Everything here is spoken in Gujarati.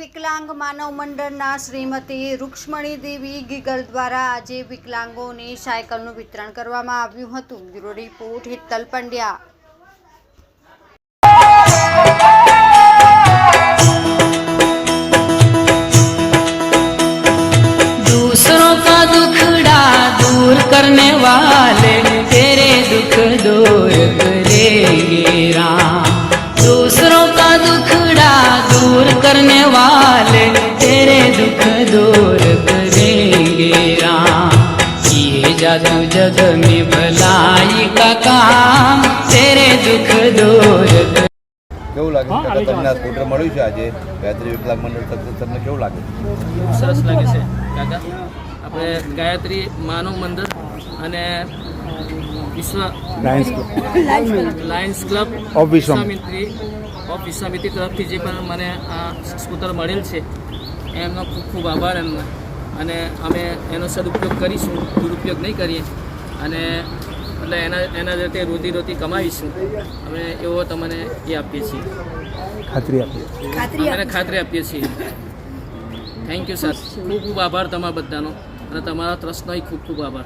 વિકલાંગ માનવ મંડળના શ્રીમતી રૂક્ષ્મણી દેવી ગીગલ દ્વારા આજે વિકલાંગોને સાયકલનું વિતરણ કરવામાં આવ્યું હતું બ્યુરો રિપોર્ટ હિત્તલ પંડ્યા दूसरों का दुखड़ा दूर करने वाले करने वाले तेरे दुख दूर करेंगे राम ये जादू जग में भलाई का काम तेरे दुख दूर कर કેવું લાગે છે કાકા તમને આ સ્કૂટર મળ્યું છે આજે ગાયત્રી વિકલાંગ મંડળ તરફથી તમને કેવું લાગે છે ખૂબ સરસ લાગે છે કાકા આપણે ગાયત્રી માનવ મંદિર અને વિશ્વ Lions club of વિશ્વામ. Vishwamitri of Vishwamitri તરફથી જે પણ મને આ સ્કૂટર મળેલ છે એમનો ખૂબ ખૂબ આભાર એમનો. અને અમે એનો સદુપયોગ કરીશું દુરુપયોગ નહીં કરીએ. અને એટલે એના એના રીતે રોજી રોટી કમાવીશું. અમે એવો તમને એ આપીએ છીએ. ખાતરી આપીએ અને ખાતરી આપીએ છીએ. થેન્ક યુ સર ખૂબ ખૂબ આભાર તમારા બધાનો. અને તમારા ટ્રસ્ટનો ખૂબ ખૂબ આભાર.